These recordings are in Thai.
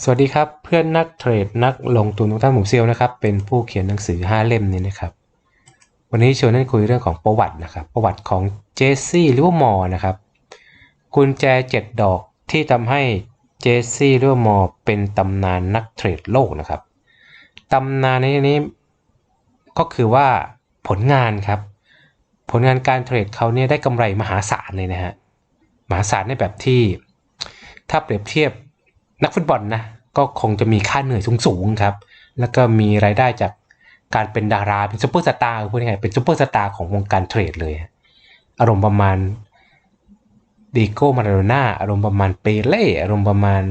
สวัสดีครับเพื่อนนักเทรดนักลงทุนทุกท่านหมูเซียวนะครับเป็นผู้เขียนหนังสือ 5 เล่มนี้นะครับ วันนี้ชวนนั่นคุยเรื่องของประวัตินะครับ ประวัติของเจสซี่หรือว่ามอนะครับกุญแจ 7 ดอกที่ทำให้เจสซี่หรือว่ามอเป็นตำนานนักเทรดโลกนะครับตำนานในนี้ก็คือว่าผลงานครับ ผลงานการเทรดเขาเนี่ยได้กำไรมหาศาลเลยนะฮะมหาศาลในแบบที่ถ้าเปรียบเทียบ นักฟุตบอลนะก็คงจะมีค่าเหนื่อยสูงๆครับ แล้วก็มีรายได้จากการเป็นดาราเป็นซูเปอร์สตาร์พูดง่ายๆเป็นซูเปอร์สตาร์ของวงการเทรดเลยอารมณ์ประมาณดิโก้มาราโดน่าอารมณ์ประมาณเปเล่อารมณ์ประมาณ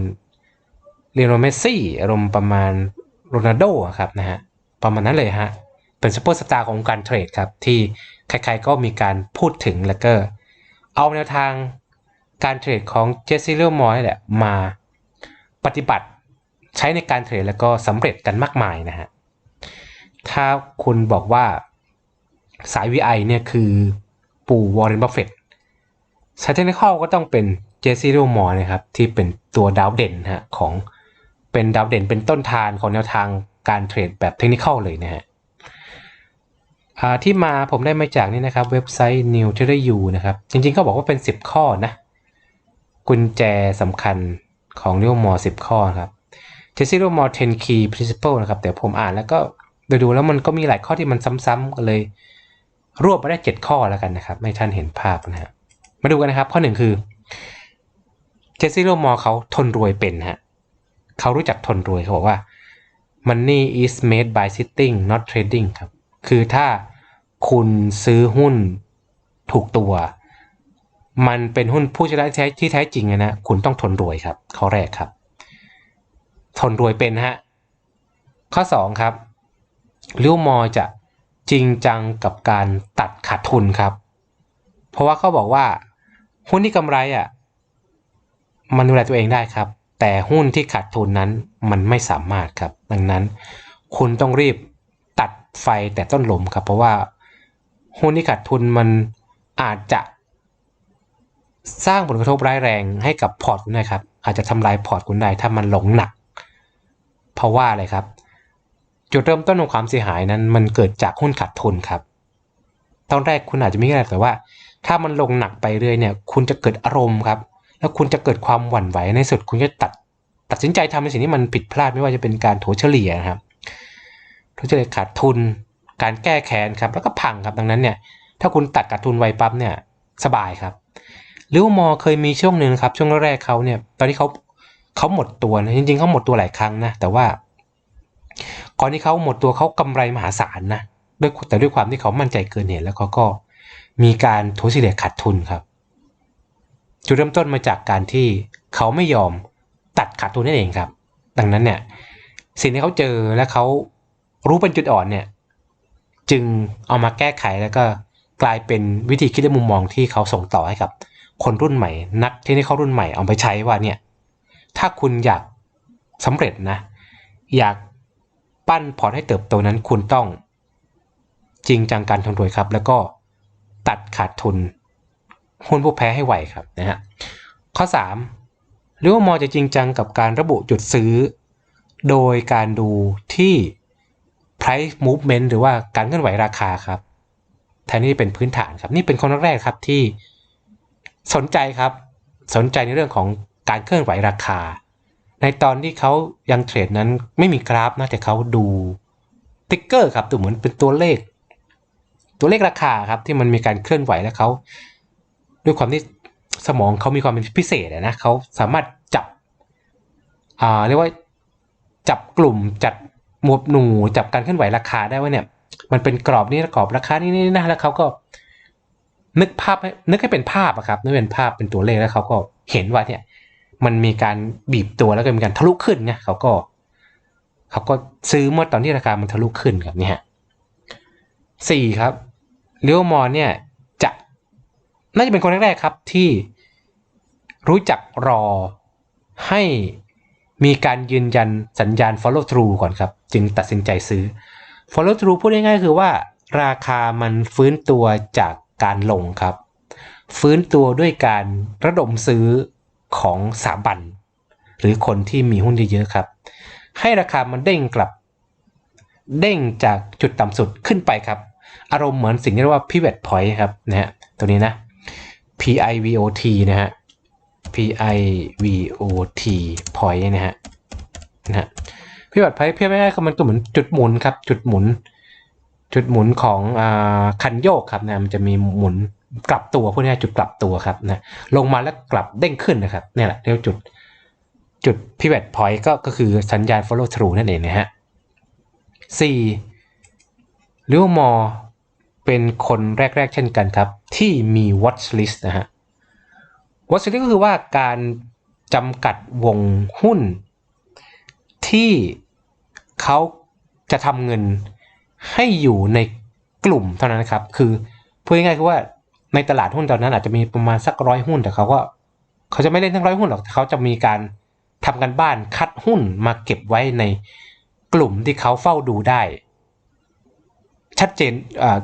เลียโนเมสซี่อารมณ์ประมาณโรนัลโดครับนะฮะประมาณนั้นเลยฮะเป็นซูเปอร์สตาร์ของวงการเทรดครับ ที่ใครๆก็มีการพูดถึงแล้วก็เอาแนวทางการเทรดของเจสซี่เลอร์มอร์นี่แหละมา ปฏิบัติใช้ในการเทรดแล้วก็สำเร็จกันมากมายนะฮะ ถ้าคุณบอกว่าสาย VI เนี่ยคือปู่วอร์เรนบัฟเฟตต์สายเทคนิคก็ต้องเป็นเจสซี่โรมอร์นะครับ ที่เป็นตัวดาวเด่นฮะของเป็นดาวเด่นเป็นต้นทานของแนวทางการเทรดแบบเทคนิคเลยนะฮะที่มาผมได้มาจากนี่นะครับ เว็บไซต์ New Trader U นะครับ จริงๆเขาบอกว่าเป็น 10 ข้อนะ กุญแจสำคัญ ของเรียวมอ10ข้อครับเทสซี่เรียวมอ10 key principle นะครับ แต่ผมอ่านแล้วก็ดูดูแล้วมันก็มีหลายข้อที่มันซ้ำๆกันเลย รวบมาได้ 7 ข้อแล้วกันนะครับ ให้ท่านเห็นภาพนะฮะมาดูกันนะครับ ข้อหนึ่งคือเจสซี่โรมอเขาทนรวยเป็นฮะเขารู้จักทนรวยเขาบอกว่า money is made by sitting not trading ครับ คือถ้าคุณซื้อหุ้นถูกตัว มันเป็นหุ้นผู้ชนะแท้ที่แท้จริงนะคุณต้องทนรวยครับ ข้อแรกครับ ทนรวยเป็นฮะข้อ 2 ครับลิวมอจะจริงจังกับการตัดขาดทุนครับ เพราะว่าเขาบอกว่า หุ้นที่กำไรอะมันดูแลตัวเองได้ครับ แต่หุ้นที่ขาดทุนนั้นมันไม่สามารถครับ ดังนั้นคุณต้องรีบตัดไฟแต่ต้นลมครับ เพราะว่าหุ้นที่ขาดทุนมันอาจจะ สร้างผลกระทบร้ายแรงให้กับพอร์ตคุณได้ครับ อาจจะทำลายพอร์ตคุณได้ถ้ามันหลงหนัก เพราะว่าอะไรครับ จุดเริ่มต้นของความเสียหายนั้นมันเกิดจากหุ้นขาดทุนครับตอนแรกคุณอาจจะไม่ได้แต่ว่า ถ้ามันลงหนักไปเรื่อยเนี่ย คุณจะเกิดอารมณ์ครับ แล้วคุณจะเกิดความหวั่นไหวในสุดคุณจะตัด ตัดสินใจทำในสิ่งที่มันผิดพลาดไม่ว่าจะเป็นการถัวเฉลี่ยนะครับถัวเฉลี่ยขาดทุน การแก้แค้นครับ แล้วก็พังครับดังนั้นเนี่ย ถ้าคุณตัดขาดทุนไวปั๊บเนี่ยสบายครับ ลิวมอเคยมีช่วงหนึ่งครับ ช่วงแรกเขาเนี่ย ตอนที่เขาเขาหมดตัวนะจริงๆเขาหมดตัวหลายครั้งนะ แต่ว่าก่อนที่เขาหมดตัวเขากำไรมหาศาลนะด้วยแต่ด้วยความที่เขามั่นใจเกินเหตุแล้วเขาก็มีการทุเฉลี่ยขาดทุนครับ จุดเริ่มต้นมาจากการที่เขาไม่ยอมตัดขาดทุนนั่นเองครับ ดังนั้นเนี่ย สิ่งที่เขาเจอและเขารู้เป็นจุดอ่อนเนี่ย จึงเอามาแก้ไขแล้วก็กลายเป็นวิธีคิดและมุมมองที่เขาส่งต่อให้กับ คนรุ่นใหม่ นักที่นี่เขารุ่นใหม่เอาไปใช้ว่าเนี่ย ถ้าคุณอยากสำเร็จนะ อยากปั้นพอร์ตให้เติบโตนั้นคุณต้อง จริงจังการทำรวยครับ แล้วก็ตัดขาดทุนหุ้นผู้แพ้ให้ไหวครับนะฮะข้อ3หรือว่ามอจะจริงจังกับการระบุจุดซื้อ โดยการดูที่ price movement หรือว่าการเคลื่อนไหวราคาครับแทนที่เป็นพื้นฐานครับ นี่เป็นคนแรกครับที่ สนใจครับ สนใจในเรื่องของการเคลื่อนไหวราคา ในตอนที่เขายังเทรดนั้นไม่มีกราฟนะแต่เขาดูติ๊กเกอร์ครับตัวเหมือนเป็นตัวเลข ตัวเลขราคาครับที่มันมีการเคลื่อนไหวแล้วเขาด้วยความที่สมองเขามีความเป็นพิเศษนะเขาสามารถจับอ่าเรียกว่าจับกลุ่มจัดหมวดหมู่จับการเคลื่อนไหวราคาได้ว่าเนี่ยมันเป็นกรอบนี้กรอบราคานี้นี่นะแล้วเขาก็ นึกภาพนึกให้เป็นภาพอะครับนึกเป็นภาพเป็นตัวเลขแล้วเขาก็เห็นว่าเนี่ย มันมีการบีบตัวแล้วก็มีการทะลุขึ้นไงเขาก็เขาก็ซื้อเมื่อตอนที่ราคามันทะลุขึ้นครับนี่ฮะสี่ครับเลียวมอร์เนี่ยจะน่าจะเป็นคนแรกๆครับที่รู้จักรอให้มีการยืนยันสัญญาณ follow through ก่อนครับ จึงตัดสินใจซื้อ follow through พูดง่ายๆคือว่า ราคามันฟื้นตัวจาก การลงครับ ฟื้นตัวด้วยการระดมซื้อของสถาบัน หรือคนที่มีหุ้นเยอะๆครับ ให้ราคามันเด้งกลับ เด้งจากจุดต่ำสุดขึ้นไปครับ อารมณ์เหมือนสิ่งที่เรียกว่า pivot point ครับนะฮะตัวนี้นะ pivot นะฮะ pivot point นะฮะนะฮะ pivot point เพียบง่ายๆคือมันก็เหมือนจุดหมุนครับ จุดหมุน จุดหมุนของอคันโยกครับนะมันจะมีหมุนกลับตัวพวกนี้จุดกลับตัวครับนะลงมาแล้วกลับเด้งขึ้นนะครับนี่แหละเรียกว่าจุดจุด pivot point ก็ก็คือสัญญาณ follow through นั่นเองนะฮะ 4. ลิวมอร์เป็นคนแรก ๆ เช่นกันครับ ที่มี watch list นะฮะ watch list ก็คือว่าการจำกัดวงหุ้น ที่เขาจะทำเงิน ให้อยู่ในกลุ่มเท่านั้นครับ คือพูดง่ายๆคือว่าในตลาดหุ้นตอนนั้นอาจจะมีประมาณสักร้อยหุ้นแต่เขาก็เขาจะไม่เล่นทั้งร้อยหุ้นหรอกเขาจะมีการทำกันบ้านคัดหุ้นมาเก็บไว้ในกลุ่มที่เขาเฝ้าดูได้ ชัดเจนอ่า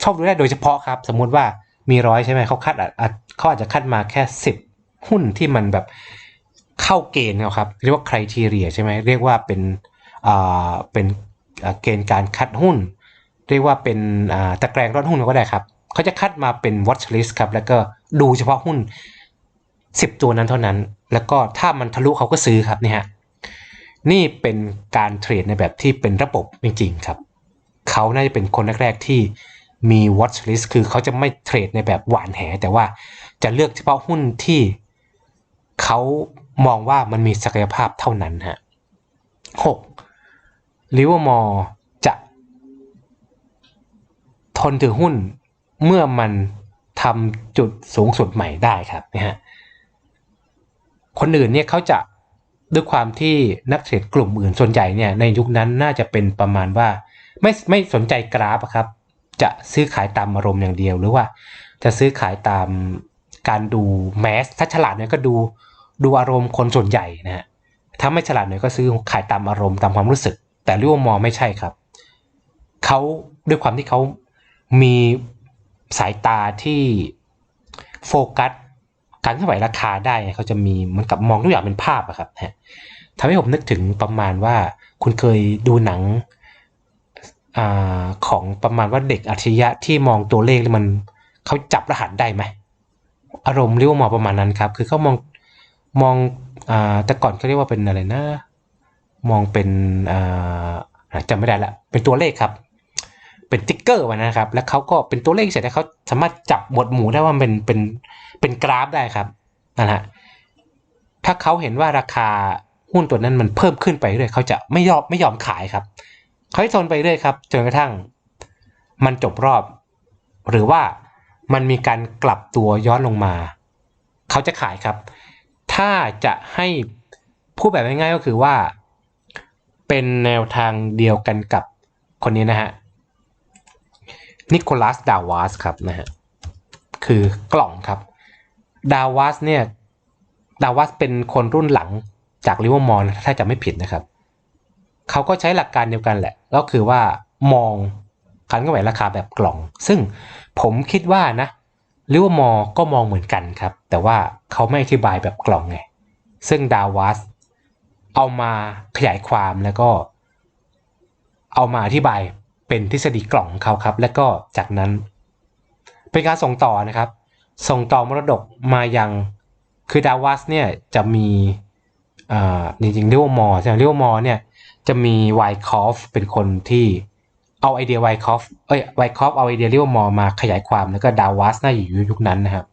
เฝ้าดูได้โดยเฉพาะครับ สมมุติว่ามีร้อยใช่ไหมเขาคัดเขาอาจจะคัดมาแค่สิบหุ้นที่มันแบบเข้าเกณฑ์ครับ เรียกว่า criteria ใช่ไหมเรียกว่าเป็นเป็น เกณฑ์การคัดหุ้น เรียกว่าเป็นตะแกรงรอดหุ้นก็ได้ครับเขาจะคัดมาเป็น watch list ครับ แล้วก็ดูเฉพาะหุ้น 10 ตัวนั้นเท่านั้น แล้วก็ถ้ามันทะลุเขาก็ซื้อครับนี่ฮะนี่เป็นการเทรดในแบบที่เป็นระบบจริงๆครับเขาน่าจะเป็นคนแรกๆที่มี watch list คือเขาจะไม่เทรดในแบบหวานแห แต่ว่าจะเลือกเฉพาะหุ้นที่เขามองว่ามันมีศักยภาพเท่านั้นฮะ 6. ลิเวอร์มอร์จะ ทนถือหุ้นเมื่อมันทำจุดสูงสุดใหม่ได้ครับนะฮะคนอื่นเนี่ยเขาจะด้วยความที่นักเทรดกลุ่มอื่นส่วนใหญ่เนี่ยในยุคนั้นน่าจะเป็นประมาณว่า ไม่ไม่สนใจกราฟครับ จะซื้อขายตามอารมณ์อย่างเดียว หรือว่า จะซื้อขายตามการดูแมสถ้าฉลาดหน่อยก็ดูดูอารมณ์คนส่วนใหญ่นะฮะถ้าไม่ฉลาดหน่อยก็ซื้อขายตามอารมณ์ตามความรู้สึก แต่ลิเวอร์มอร์ไม่ใช่ครับ เขาด้วยความที่เขามีสายตาที่โฟกัสการเคลื่อนไหวราคาได้เขาจะมีเหมือนกับมองทุกอย่างเป็นภาพอะครับนะทำให้ผมนึกถึงประมาณว่าคุณเคยดูหนังอของประมาณว่าเด็กอัจฉริยะที่มองตัวเลขแล้วมันเขาจับรหัสได้ไหมอารมณ์เรียกว่ามองประมาณนั้นครับ คือเขามองมองอแต่ก่อนเขาเรียกว่าเป็นอะไรนะ มองเป็นจำไม่ได้ละเป็นตัวเลขครับ เป็นติ๊กเกอร์มานะครับ แล้วเขาก็เป็นตัวเลขเสร็จแล้วเขาสามารถจับหมวดหมู่ได้ว่ามันเป็นเป็นเป็นกราฟได้ครับนั่นฮะถ้าเขาเห็นว่าราคาหุ้นตัวนั้นมันเพิ่มขึ้นไปเรื่อยเขาจะไม่ยอมไม่ยอมขายครับเขาให้ทนไปเรื่อยครับจนกระทั่งมันจบรอบ หรือว่ามันมีการกลับตัวย้อนลงมา เขาจะขายครับ ถ้าจะให้พูดแบบง่ายๆก็คือว่า เป็นแนวทางเดียวกันกับคนนี้นะฮะนิโคลัสดาวาสครับนะฮะคือกล่องครับดาวาสเนี่ยดาวาสเป็นคนรุ่นหลังจากลิเวอร์มอลถ้าจะไม่ผิดนะครับ เขาก็ใช้หลักการเดียวกันแหละ ก็คือว่ามองคลื่อนไหวราคาแบบกล่อง ซึ่งผมคิดว่านะลิเวอร์มอลก็มองเหมือนกันครับ แต่ว่าเขาไม่อธิบายแบบกล่องไง ซึ่งดาวาส เอามาขยายความแล้วก็ เอามาอธิบายเป็นทฤษฎีกล่องเขาครับ แล้วก็จากนั้น เป็นการส่งต่อนะครับ ส่งต่อมรดกมายังคือดาวัสเนี่ยจะมีจริงๆเรียกว่ามอใช่ไหมเรียกว่ามอเนี่ยจะมีไวคอฟเป็นคนที่เอาไอเดียไวคอฟเอ้ยไวคอฟเอาไอเดียเรียกว่ามอมาขยายความแล้วก็ดาวัสน่าอยู่ยุคนั้นนะครับ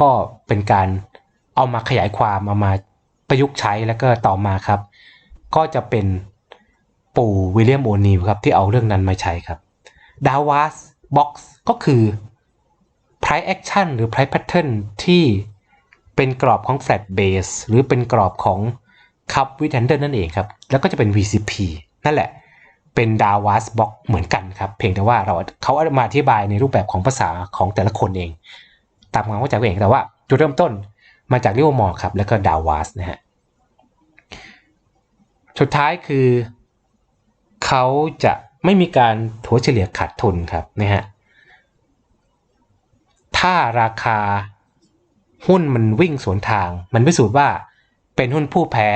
ก็เป็นการเอามาขยายความเอามา ประยุกต์ใช้แล้วก็ต่อมาครับ ก็จะเป็นปู่วิลเลียมโอนิลครับที่เอาเรื่องนั้นมาใช้ครับดาวัสบ็อกซ์ก็คือ price action หรือ price pattern ที่เป็นกรอบของ flat base หรือเป็นกรอบของ cup with handle นั่นเองครับ แล้วก็จะเป็น VCP นั่นแหละ เป็น d a w a s box เหมือนกันครับ เพียงแต่ว่าเราเขาอามาอธิบายในรูปแบบของภาษาของแต่ละคนเอง ตามความเข้าใจเองแต่ว่าจุดเริ่มต้น มาจากลิโอมอร์ครับ แล้วก็ดาวาสนะฮะ สุดท้ายคือเขาจะไม่มีการถัวเฉลี่ยขาดทุนครับนะฮะ ถ้าราคาหุ้นมันวิ่งสวนทาง มันพิสูจน์ว่าเป็นหุ้นผู้แพ้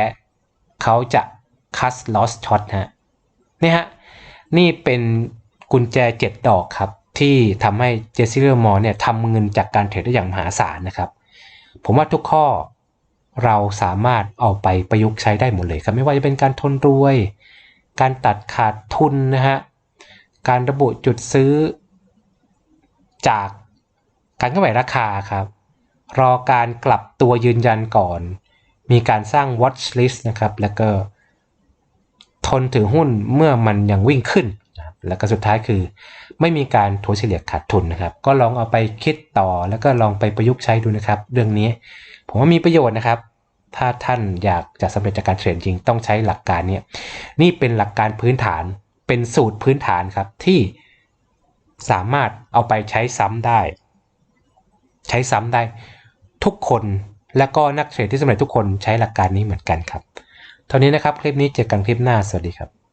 เขาจะ cut loss short ฮะนี่ฮะ นี่เป็นกุญแจ 7 ดอกครับ ที่ทำให้เจสซี่เลอร์มอร์เนี่ยทำเงินจากการเทรดได้อย่างมหาศาลนะครับ ผมว่าทุกข้อเราสามารถเอาไปประยุกต์ใช้ได้หมดเลยครับ ไม่ว่าจะเป็นการทนรวย การตัดขาดทุนนะฮะ การระบุจุดซื้อ จากการเคลื่อนไหวราคาครับ รอการกลับตัวยืนยันก่อน มีการสร้าง watch list นะครับ แล้วก็ทนถือหุ้นเมื่อมันยังวิ่งขึ้น แล้วก็สุดท้ายคือ ไม่มีการถัวเฉลี่ยขาดทุนนะครับ ก็ลองเอาไปคิดต่อแล้วก็ลองไปประยุกต์ใช้ดูนะครับ เรื่องนี้ผมว่ามีประโยชน์นะครับ ถ้าท่านอยากจะสำเร็จจากการเทรดจริงต้องใช้หลักการเนี่ยนี่เป็นหลักการพื้นฐานเป็นสูตรพื้นฐานครับที่สามารถเอาไปใช้ซ้ำได้ ใช้ซ้ำได้ทุกคนและก็นักเทรดที่สำเร็จทุกคนใช้หลักการนี้เหมือนกันครับ เท่านี้นะครับคลิปนี้เจอกันคลิปหน้าสวัสดีครับ